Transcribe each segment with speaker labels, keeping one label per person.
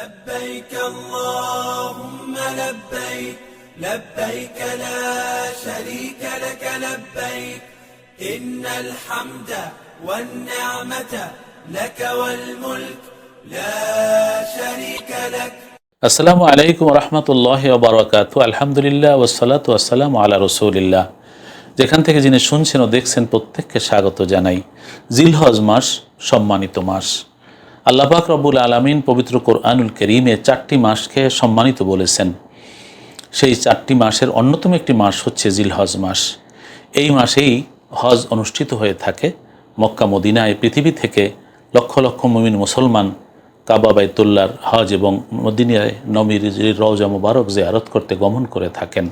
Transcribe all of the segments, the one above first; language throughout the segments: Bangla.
Speaker 1: لبيك اللهم لبيك لبيك لا شريك لك لبيك إن الحمد والنعمة لك والملك لا شريك لك
Speaker 2: আসসালামু আলাইকুম রহমতুল্লাহ বারকাত আলহামদুলিল্লাহ ওসালাত আসসালাম আলা রসুলিল্লাহ যেখান থেকে যিনি শুনছেন ও দেখছেন প্রত্যেককে স্বাগত জানাই জিলহজ মাস সম্মানিত মাস আল্লাপাক রব্বুল আলমিন পবিত্র কোরআনুল করিমে চারটি মাসকে সম্মানিত বলেছেন। সেই চারটি মাসের অন্যতম একটি মাস হচ্ছে জিলহজ মাস। এই মাসেই হজ অনুষ্ঠিত হয়ে থাকে। মক্কা, মদিনায় পৃথিবী থেকে লক্ষ লক্ষ মুমিন মুসলমান কাবা বাইতুল্লার হজ এবং মদিনায় নবীর রওজা মুবারক জিয়ারত করতে গমন করে থাকেন।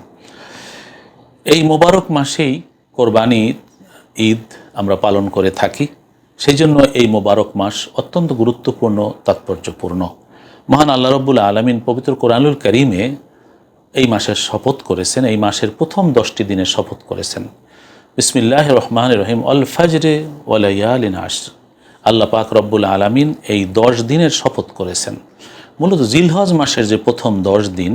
Speaker 2: এই মোবারক মাসেই কোরবানি ঈদ আমরা পালন করে থাকি। সেই জন্য এই মোবারক মাস অত্যন্ত গুরুত্বপূর্ণ, তাৎপর্যপূর্ণ। মহান আল্লাহ রব্বুল আলমিন পবিত্র কোরআনুল করিমে এই মাসের শপথ করেছেন, এই মাসের প্রথম দশটি দিনের শপথ করেছেন। বিসমিল্লাহ রহমান রহিম। অল ফাজরে ওয়ালাইয়ালিন আস আল্লাহ পাক রব্বুল আলমিন এই দশ দিনের শপথ করেছেন। মূলত জিলহজ মাসের যে প্রথম দশ দিন,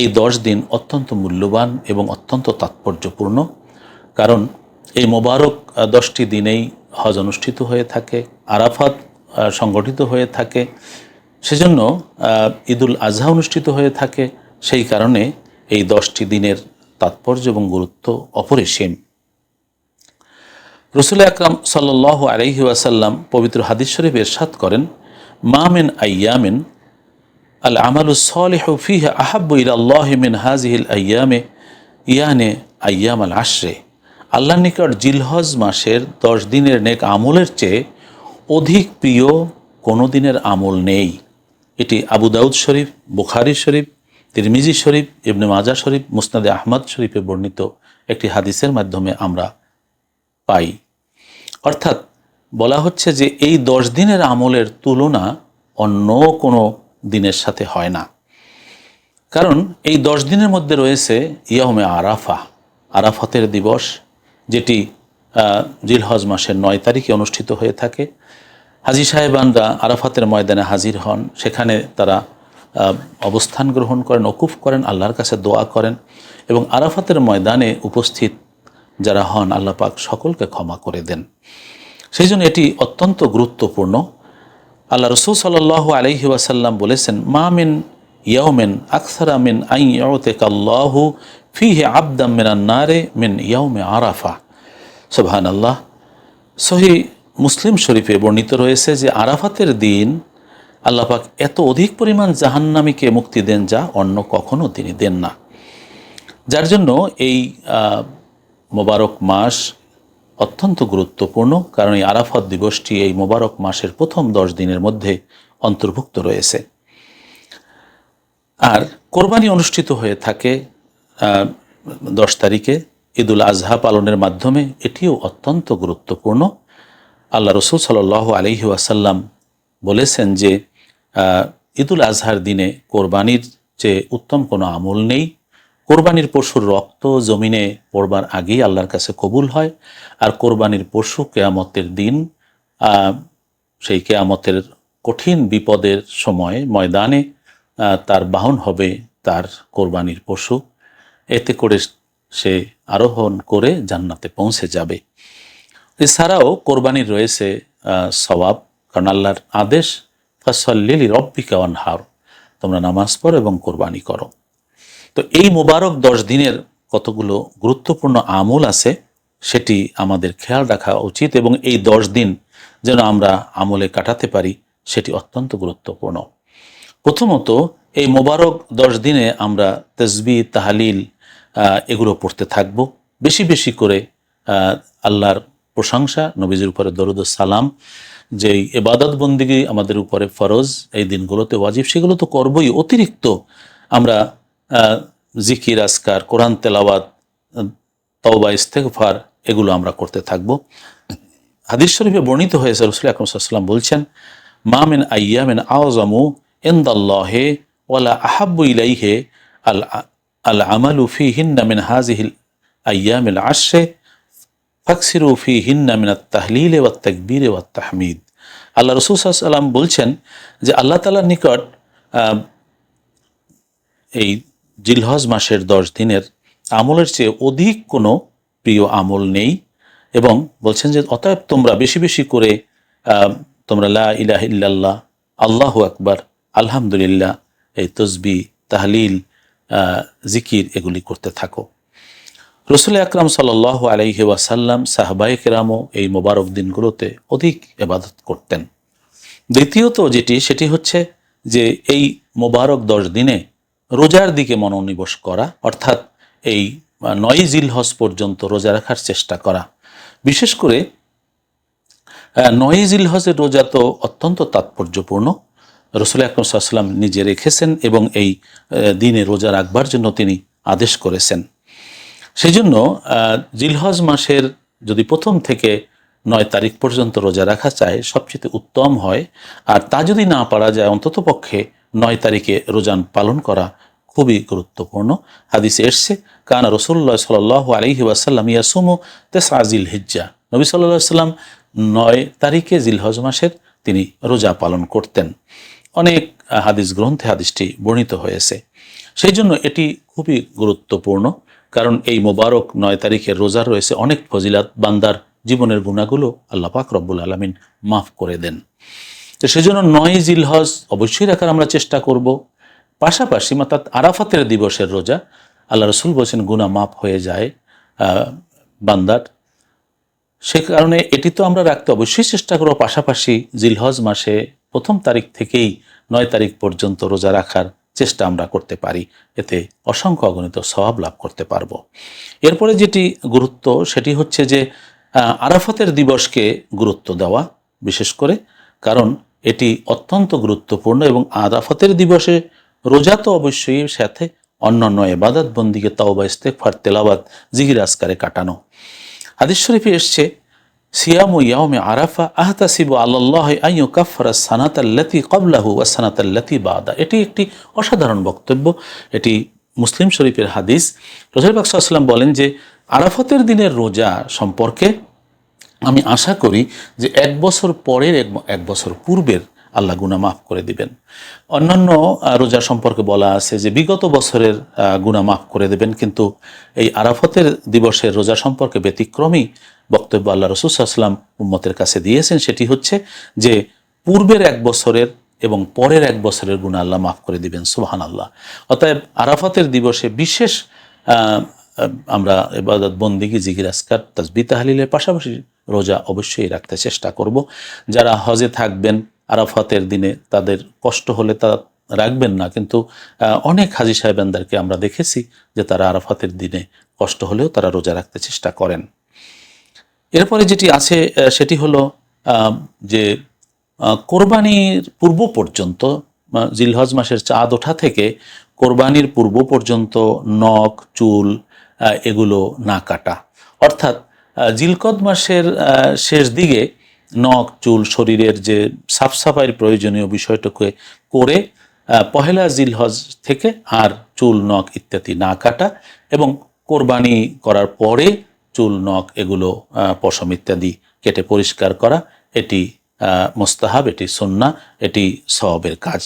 Speaker 2: এই দশ দিন অত্যন্ত মূল্যবান এবং অত্যন্ত তাৎপর্যপূর্ণ। কারণ এই মোবারক দশটি দিনেই হজ অনুষ্ঠিত হয়ে থাকে, আরাফাত সংগঠিত হয়ে থাকে। সেজন্য ঈদুল আজহা অনুষ্ঠিত হয়ে থাকে। সেই কারণে এই দশটি দিনের তাৎপর্য এবং গুরুত্ব অপরিসীম। রসুল আকরাম সাল্লাহ আলহি ওয়াসাল্লাম পবিত্র হাদিস শরীফ এরশাদ করেন মামিন আয়ামিন আল আমালু সালেহ ফিহ আহাব্বু ইলাল্লাহ মিন হাজিহিল আয়ামে ইয়ানে আয়াম আল আশরে। আল্লাহ নিকট জিলহজ মাসের দশ দিনের নেক আমলের চেয়ে অধিক প্রিয় কোনো দিনের আমল নেই। এটি আবু দাউদ শরীফ, বুখারি শরীফ, তিরমিজি শরীফ, ইবনে মাজা শরীফ, মুসনাদে আহমদ শরীফে বর্ণিত একটি হাদিসের মাধ্যমে আমরা পাই। অর্থাৎ বলা হচ্ছে যে এই দশ দিনের আমলের তুলনা অন্য কোনো দিনের সাথে হয় না। কারণ এই দশ দিনের মধ্যে রয়েছে ইয়ামে আরাফা আরাফাতের দিবস যেটি জিলহজ মাসের নয় তারিখে অনুষ্ঠিত হয়ে থাকে। হাজি সাহেবানরা আরাফাতের ময়দানে হাজির হন। সেখানে তারা অবস্থান গ্রহণ করেন, ওকুফ করেন, আল্লাহর কাছে দোয়া করেন এবং আরাফাতের ময়দানে উপস্থিত যারা হন, আল্লাহ পাক সকলকে ক্ষমা করে দেন। সেই জন্য এটি অত্যন্ত গুরুত্বপূর্ণ। আল্লাহ রসুল সাল্লাহ আলহি ওয়াসাল্লাম বলেছেন, মা মিন ইয়াউমেন আকসারা মিন আই ইয়াউতেকাল্লাহু ফিহে আবদাম মিনান নারে মিন ইয়াউমে আরাফা। সোহান আল্লাহ সহি মুসলিম শরীফে বর্ণিত রয়েছে যে আরাফাতের দিন আল্লাহ পাক এত অধিক পরিমাণ জাহান্নামীকে মুক্তি দেন যা অন্য কখনো তিনি দেন না। যার জন্য এই মোবারক মাস অত্যন্ত গুরুত্বপূর্ণ, কারণ এই আরাফাত দিবসটি এই মোবারক মাসের প্রথম দশ দিনের মধ্যে অন্তর্ভুক্ত রয়েছে। আর কোরবানি অনুষ্ঠিত হয়ে থাকে দশ তারিখে ঈদুল আজহা পালনের মাধ্যমে এটিও অত্যন্ত গুরুত্বপূর্ণ। আল্লাহ রসুল সাল আলহি ওয়াসাল্লাম বলেছেন যে ঈদুল আজহার দিনে কোরবানির যে উত্তম কোনো আমল নেই। কোরবানির পশুর রক্ত জমিনে পড়বার আগেই আল্লাহর কাছে কবুল হয়। আর কোরবানির পশু কেয়ামতের দিন সেই কেয়ামতের কঠিন বিপদের সময় ময়দানে তার বাহন হবে তার কোরবানির পশু। এতে করে সে আরোহণ করে জান্নাতে পৌঁছে যাবে। এছাড়াও কোরবানির রয়েছে সওয়াব, কারণ আল্লাহর আদেশ ফাসল্লিলি রব্বিকা হার তোমরা নামাজ পড়ো এবং কোরবানি করো। তো এই মোবারক দশ দিনের কতগুলো গুরুত্বপূর্ণ আমল আছে, সেটি আমাদের খেয়াল রাখা উচিত এবং এই দশ দিন যেন আমরা আমলে কাটাতে পারি, সেটি অত্যন্ত গুরুত্বপূর্ণ। প্রথমত, এই মোবারক দশ দিনে আমরা তসবি তাহালিল এগুলো পড়তে থাকব। বেশি বেশি করে আল্লাহর প্রশংসা, নবীজির উপরে দরুদ সালাম, যেই এবাদত বন্দিগি আমাদের উপরে ফরজ, এই দিনগুলোতে ওয়াজিব, সেগুলো তো করবই। অতিরিক্ত আমরা জিকির আসকার কোরআন, তেলাওয়াত, তওবা, ইস্তেগফার, এগুলো আমরা করতে থাকব। হাদিস শরীফে বর্ণিত হয়েছে রসুল আকরম সাল্লাম বলছেন, মা মিন আইয়ামিন আওজামু ইনদাল্লাহে ওয়ালা আহাব্বু ইলাইহে আল আল আমালু ফিহিন্না মিন হাজিহিল আইয়ামিল আশরে, ফাকসিরু ফিহিন্না মিন আত-তাহলিলে ওয়াত তাকবীরে ওয়াত তাহমিদ। আল্লাহ রসুল সাল্লাম বলছেন যে আল্লাহ তাআলার নিকট এই জিলহজ মাসের দশ দিনের আমলের চেয়ে অধিক কোনো প্রিয় আমল নেই এবং বলছেন যে অতএব তোমরা বেশি বেশি করে তোমরা লা ইলাহ ইল্লাল্লাহ, আল্লাহ আকবার, আলহামদুলিল্লাহ, এই তসবি, তাহলিল জিকির এগুলি করতে থাকো। রসুল আকরাম সাল আলাইহি ওয়াসাল্লাম সাহবাই কেরামও এই মোবারক দিনগুলোতে অধিক এবাদত করতেন। দ্বিতীয়ত যেটি, সেটি হচ্ছে যে এই মোবারক দশ দিনে রোজার দিকে মনোনিবেশ করা, অর্থাৎ এই নয় জিলহজ পর্যন্ত রোজা রাখার চেষ্টা করা। বিশেষ করে নয় জিলহজের রোজা তো অত্যন্ত তাৎপর্যপূর্ণ। রসুল আকরম সাল্লাম নিজে রেখেছেন এবং এই দিনে রোজা রাখবার জন্য তিনি আদেশ করেছেন। সেই জন্য জিলহজ মাসের যদি প্রথম থেকে নয় তারিখ পর্যন্ত রোজা রাখা চায়, সবচেয়ে উত্তম হয়। আর তা যদি না পারা যায়, অন্তত পক্ষে নয় তারিখে রোজান পালন করা খুবই গুরুত্বপূর্ণ। হাদিসে এসছে, কানা রসুল্লাহ সাল আলহি ওয়াসাল্লাম ইয়াসুমু তেসা জিল হিজ্জা নবী সাল্লাহ সাল্লাম নয় তারিখে জিলহজ মাসের তিনি রোজা পালন করতেন। অনেক হাদিস গ্রন্থে হাদিসটি বর্ণিত হয়েছে। সেই জন্য এটি খুবই গুরুত্বপূর্ণ, কারণ এই মোবারক নয় তারিখের রোজার রয়েছে অনেক ফজিলাত, বান্দার জীবনের গুণাগুলো আল্লাহ পাক রব্বুল আলমিন মাফ করে দেন। তো সেজন্য নয় জিলহজ অবশ্যই রাখার আমরা চেষ্টা করব। পাশাপাশি অর্থাৎ আরাফাতের দিবসের রোজা, আল্লাহ রসুল বলছেন গুণা মাফ হয়ে যায় বান্দার। সে কারণে এটি তো আমরা রাখতে অবশ্যই চেষ্টা করব। পাশাপাশি জিলহজ মাসে প্রথম তারিখ থেকেই নয় তারিখ পর্যন্ত রোজা রাখার চেষ্টা আমরা করতে পারি। এতে অসংখ্য অগণিত স্বভাব লাভ করতে পারব। এরপরে যেটি গুরুত্ব, সেটি হচ্ছে যে আরাফাতের দিবসকে গুরুত্ব দেওয়া বিশেষ করে, কারণ এটি অত্যন্ত গুরুত্বপূর্ণ এবং আরাফাতের দিবসে রোজা তো অবশ্যই সাথে অন্যান্য এবাদত বন্দিকে তাওবা ইস্তেকফার তেলাবাদ জিগির আসকারে কাটানো। হাদিস শরীফে এসছে সিয়ামু ইয়াউমে আরাফা আহতাসিবু আল্লাহ আইয়ু সানাত আল্লাতি কবলাহু ওয়া সানাতাল্লাতি বাদা। এটি একটি অসাধারণ বক্তব্য, এটি মুসলিম শরীফের হাদিস। রসুল বাকসাল্লাম বলেন যে, আরাফতের দিনের রোজা সম্পর্কে আমি আশা করি যে এক বছর পরের এক বছর পূর্বের আল্লাহ গুনাহ মাফ করে দিবেন। অন্যান্য রোজা সম্পর্কে বলা আছে যে বিগত বছরের গুনাহ মাফ করে দেবেন, কিন্তু এই আরাফতের দিবসের রোজা সম্পর্কে ব্যতিক্রমী বক্তব্য আল্লাহ রসুলাম উম্মতের কাছে দিয়েছেন, সেটি হচ্ছে যে পূর্বের এক বছরের এবং পরের এক বছরের গুণা আল্লাহ মাফ করে দিবেন সুবাহান আল্লাহ অতএব আরাফাতের দিবসে বিশেষ আমরা এবাদত বন্দিগি জিগির আসকার তাজবি, তাহলিলের পাশাপাশি রোজা অবশ্যই রাখতে চেষ্টা করব। যারা হজে থাকবেন আরাফাতের দিনে তাদের কষ্ট হলে তা রাখবেন না। কিন্তু অনেক হাজি সাহেবানদেরকে আমরা দেখেছি যে তারা আরাফাতের দিনে কষ্ট হলেও তারা রোজা রাখতে চেষ্টা করেন। এরপরে যেটি আছে সেটি হলো যে কোরবানির পূর্ব পর্যন্ত জিলহজ মাসের চাঁদ ওঠা থেকে কোরবানির পূর্ব পর্যন্ত নখ, চুল এগুলো না কাটা। অর্থাৎ জিলকদ মাসের শেষ দিকে নখ, চুল, শরীরের যে সাফ সাফাইয়ের প্রয়োজনীয় বিষয়টাকে করে পহেলা জিলহজ থেকে আর চুল, নখ ইত্যাদি না কাটা এবং কোরবানি করার পরে চুল, নখ এগুলো পশম ইত্যাদি কেটে পরিষ্কার করা, এটি মোস্তাহাব, এটি সন্না এটি সওয়াবের কাজ।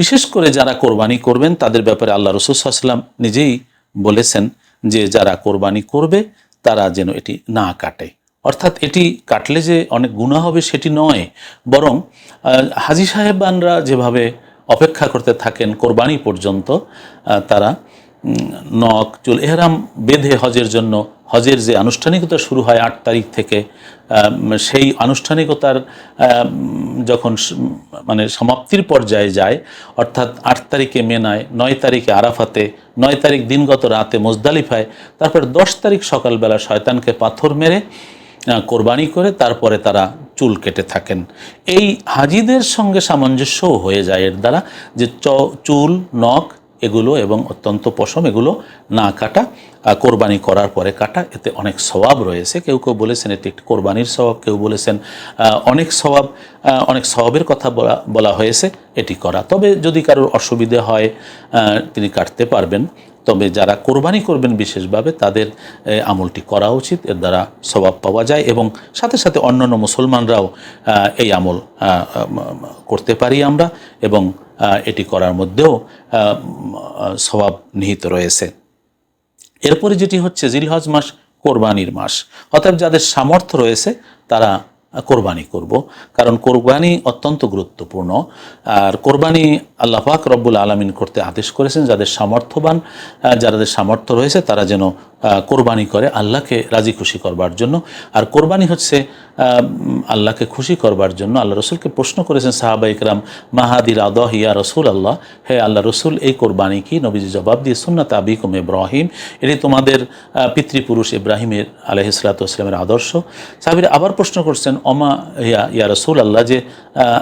Speaker 2: বিশেষ করে যারা কোরবানি করবেন, তাদের ব্যাপারে আল্লাহ রসুলাম নিজেই বলেছেন যে যারা কোরবানি করবে, তারা যেন এটি না কাটে। অর্থাৎ এটি কাটলে যে অনেক গুণা হবে সেটি নয়, বরং হাজি সাহেবানরা যেভাবে অপেক্ষা করতে থাকেন কোরবানি পর্যন্ত তারা নখ, চুল, এহরাম বেঁধে হজের জন্য, হজের যে আনুষ্ঠানিকতা শুরু হয় আট তারিখ থেকে সেই আনুষ্ঠানিকতার যখন মানে সমাপ্তির পর্যায়ে যায়, অর্থাৎ আট তারিখে মেনায়, নয় তারিখে আরাফাতে, নয় তারিখ দিনগত রাতে মোজদালিফায়, তারপর দশ তারিখ সকালবেলা শয়তানকে পাথর মেরে কোরবানি করে তারপরে তারা চুল কেটে থাকেন। এই হাজিদের সঙ্গে সামঞ্জস্যও হয়ে যায় এর দ্বারা যে চুল, নখ এগুলো এবং অত্যন্ত পশম এগুলো না কাটা কোরবানি করার পরে কাটা, এতে অনেক স্বভাব রয়েছে। কেউ কেউ বলেছেন এটি একটি কোরবানির স্বভাব কেউ বলেছেন অনেক স্বভাব অনেক স্বভাবের কথা বলা বলা হয়েছে এটি করা। তবে যদি কারোর অসুবিধে হয় তিনি কাটতে পারবেন। তবে যারা কোরবানি করবেন বিশেষভাবে তাদের আমলটি করা উচিত। এর দ্বারা স্বভাব পাওয়া যায় এবং সাথে সাথে অন্যান্য মুসলমানরাও এই আমল করতে পারি আমরা এবং এটি করার মধ্যেও স্বভাব নিহিত রয়েছে। এরপরে যেটি হচ্ছে জিলহজ মাস, কোরবানির মাস। অতএব যাদের সামর্থ্য রয়েছে, তারা কোরবানি করব। কারণ কোরবানি অত্যন্ত গুরুত্বপূর্ণ। আর কোরবানি আল্লাহ পাক রব্বুল আলমিন করতে আদেশ করেছেন, যাদের সামর্থ্যবান যাদের সামর্থ্য রয়েছে, তারা যেন কোরবানি করে আল্লাহকে রাজি খুশি করবার জন্য। আর কোরবানি হচ্ছে আল্লাহকে খুশি করবার জন্য আল্লাহ রসুলকে প্রশ্ন করেছেন সাহাবা ইকরাম মাহাদির আদহ ইয়া রসুল আল্লাহ হে আল্লাহ রসুল, এই কোরবানি কি? নবীজি জবাব দিয়ে, সুন্নাত আবিকুম ইব্রাহিম। এটি তোমাদের পিতৃপুরুষ ইব্রাহিমের আলহিসাল্লামের আদর্শ। সাহাবিরা আবার প্রশ্ন করছেন অমা, ইয়া ইয়া রসুল আল্লাহ যে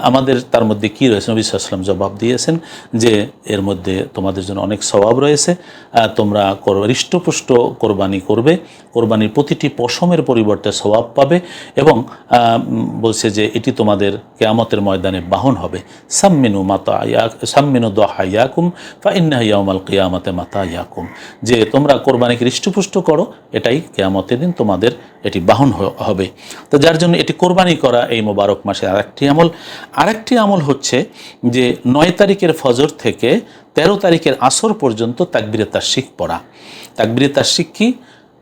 Speaker 2: আমাদের তার মধ্যে কি রয়েছে? নবী সাল্লাম জবাব দিয়েছেন যে, এর মধ্যে তোমাদের জন্য অনেক স্বভাব রয়েছে। তোমরা হৃষ্টপুষ্ট কোরবানি করবে। কোরবানির প্রতিটি পশমের পরিবর্তে স্বভাব পাবে এবং বলছে যে, এটি তোমাদের কেয়ামতের ময়দানে বাহন হবে। সাম্মিনু মাতা ইয়া, সাম্মিনু দহা ইয়াকুম, ফা ইন্না ইয়াউমাল কিয়ামতে মাতা ইয়াকুম। যে, তোমরা কোরবানিকে হৃষ্টপুষ্ট করো, এটাই কেয়ামতের দিন তোমাদের এটি বাহন হবে। তো যার জন্য এটি কোরবানি করা এই মোবারক মাসে আরেকটি আমল। আরেকটি আমল হচ্ছে যে নয় তারিখের ফজর থেকে তেরো তারিখের আসর পর্যন্ত তাকবিরে শিখ পড়া। তাকবিরে শিখ কি?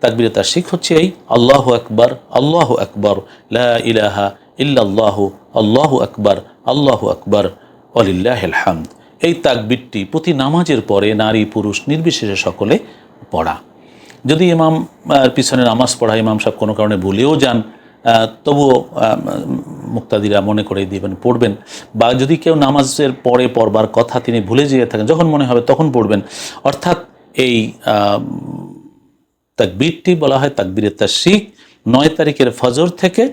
Speaker 2: তাকবিরে শিখ হচ্ছে এই, আল্লাহ আকবর আল্লাহ আকবর ইলাহা ইল্লাল্লাহু, আল্লাহ আকবর আল্লাহ আকবর অলিল্লাহ হামদ। এই তাকবিরটি প্রতি নামাজের পরে নারী, পুরুষ, নির্বিশেষে সকলে পড়া। যদি ইমাম পিছনে নামাজ পড়া, ইমাম সাহেব কোনো কারণে ভুলেও যান তবুও মুক্তাদিরা মনে করে দিবেন পড়বেন। বা যদি কেউ নামাজের পরে পড়বার কথা তিনি ভুলে যেয়ে থাকেন, যখন মনে হবে তখন পড়বেন। অর্থাৎ এই তাকবীরটি বলা হয় তাকবীরে তাশরিক, নয় তারিখের ফজর থেকে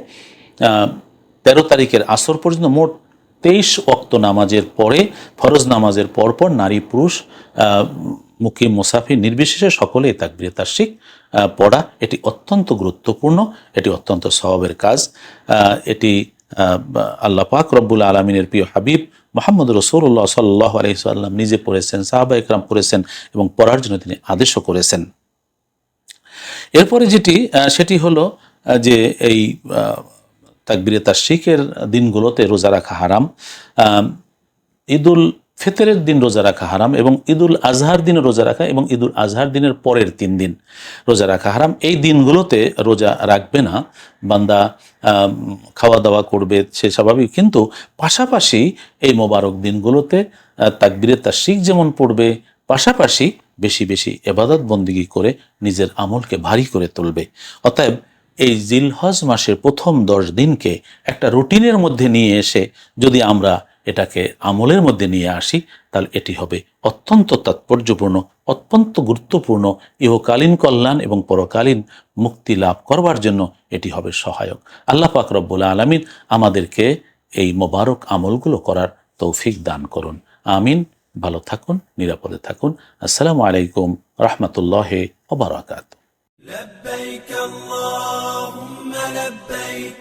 Speaker 2: তেরো তারিখের আসর পর্যন্ত মোট তেইশ অক্ত নামাজের পরে, ফরজ নামাজের পরপর নারী পুরুষ মুকিম মুসাফি নির্বিশেষে সকলে এই তাকবীরে পড়া, এটি অত্যন্ত গুরুত্বপূর্ণ, এটি অত্যন্ত স্বভাবের কাজ। এটি আল্লাহ পাক রব্বুল আলমিনের প্রিয় হাবিব মোহাম্মদ রসুল্লাহ সাল্লাহ আলহিসাল্লাম নিজে পড়েছেন, সাহাবা ইকরাম করেছেন এবং পড়ার জন্য তিনি আদেশও করেছেন। এরপরে যেটি সেটি হলো যে এই তাকবিরে তাশরিকের দিনগুলোতে রোজা রাখা হারাম। ঈদুল ফিতরের দিন রোজা রাখা হারাম এবং ঈদুল আজহার দিনে রোজা রাখা এবং ঈদুল আজহার দিনের পরের তিন দিন রোজা রাখা হারাম। এই দিনগুলোতে রোজা রাখবে না। বান্দা খাওয়া দাওয়া করবে সে স্বাভাবিক। কিন্তু পাশাপাশি এই মোবারক দিনগুলোতে আহ, তার শিখ যেমন পড়বে পাশাপাশি বেশি বেশি এবাদত বন্দিগি করে নিজের আমলকে ভারী করে তুলবে। অতএব এই জিলহজ মাসের প্রথম দশ দিনকে একটা রুটিনের মধ্যে নিয়ে এসে যদি আমরা এটাকে আমলের মধ্যে নিয়ে আসি তাহলে এটি হবে অত্যন্ত তাৎপর্যপূর্ণ অত্যন্ত গুরুত্বপূর্ণ ইহকালীন কল্যাণ এবং পরকালীন মুক্তি লাভ করবার জন্য এটি হবে সহায়ক আল্লাহ পাক রব্বুল আলমিন আমাদেরকে এই মোবারক আমলগুলো করার তৌফিক দান করুন আমিন ভালো থাকুন নিরাপদে থাকুন আসসালামু আলাইকুম রহমতুল্লাহ ওবরাকাত
Speaker 1: لبيك اللهم لبيك